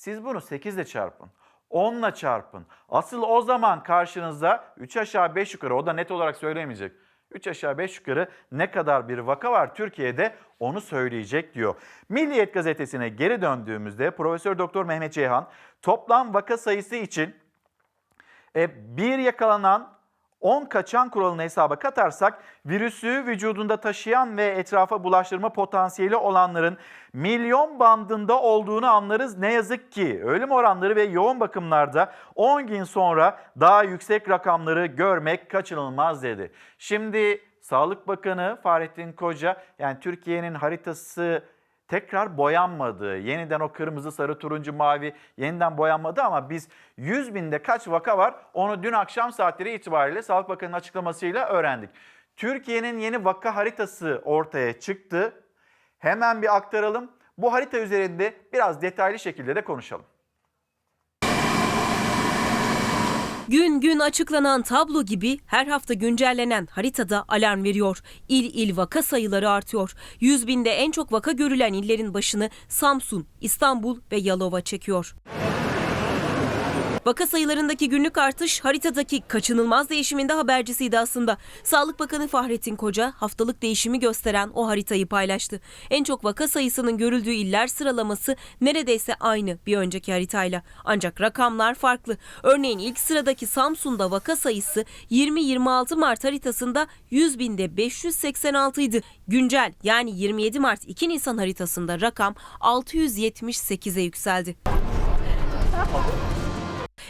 Siz bunu 8 ile çarpın. 10 ile çarpın. Asıl o zaman karşınızda 3 aşağı 5 yukarı o da net olarak söylemeyecek. 3 aşağı 5 yukarı ne kadar bir vaka var Türkiye'de onu söyleyecek diyor. Milliyet gazetesine geri döndüğümüzde Profesör Doktor Mehmet Ceyhan toplam vaka sayısı için e, bir yakalanan 10 kaçan kuralını hesaba katarsak virüsü vücudunda taşıyan ve etrafa bulaştırma potansiyeli olanların milyon bandında olduğunu anlarız. Ne yazık ki ölüm oranları ve yoğun bakımlarda 10 gün sonra daha yüksek rakamları görmek kaçınılmaz dedi. Şimdi Sağlık Bakanı Fahrettin Koca yani Türkiye'nin haritası tekrar boyanmadı. Yeniden o kırmızı, sarı, turuncu, mavi yeniden boyanmadı ama biz 100 binde kaç vaka var onu dün akşam saatleri itibariyle Sağlık Bakanı'nın açıklamasıyla öğrendik. Türkiye'nin yeni vaka haritası ortaya çıktı. Hemen bir aktaralım. Bu harita üzerinde biraz detaylı şekilde de konuşalım. Gün gün açıklanan tablo gibi her hafta güncellenen haritada alarm veriyor. İl il vaka sayıları artıyor. 100 binde en çok vaka görülen illerin başını Samsun, İstanbul ve Yalova çekiyor. Vaka sayılarındaki günlük artış haritadaki kaçınılmaz değişimin de habercisiydi aslında. Sağlık Bakanı Fahrettin Koca haftalık değişimi gösteren o haritayı paylaştı. En çok vaka sayısının görüldüğü iller sıralaması neredeyse aynı bir önceki haritayla. Ancak rakamlar farklı. Örneğin ilk sıradaki Samsun'da vaka sayısı 20-26 Mart haritasında 100 binde 586 idi. Güncel yani 27 Mart 2 Nisan haritasında rakam 678'e yükseldi.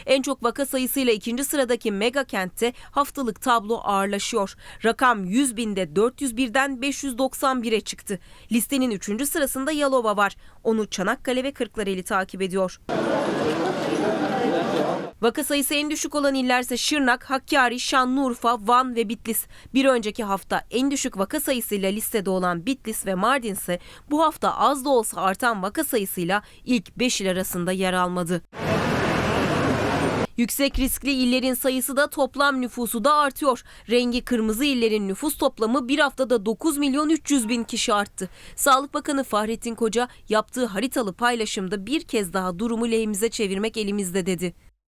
En çok vaka sayısıyla ikinci sıradaki mega kentte haftalık tablo ağırlaşıyor. Rakam 100 binde 401'den 591'e çıktı. Listenin üçüncü sırasında Yalova var. Onu Çanakkale ve Kırklareli takip ediyor. Vaka sayısı en düşük olan illerse Şırnak, Hakkari, Şanlıurfa, Van ve Bitlis. Bir önceki hafta en düşük vaka sayısıyla listede olan Bitlis ve Mardin ise bu hafta az da olsa artan vaka sayısıyla ilk 5 il arasında yer almadı. Yüksek riskli illerin sayısı da toplam nüfusu da artıyor. Rengi kırmızı illerin nüfus toplamı bir haftada 9 milyon 300 bin kişi arttı. Sağlık Bakanı Fahrettin Koca yaptığı haritalı paylaşımda bir kez daha durumu lehimize çevirmek elimizde dedi.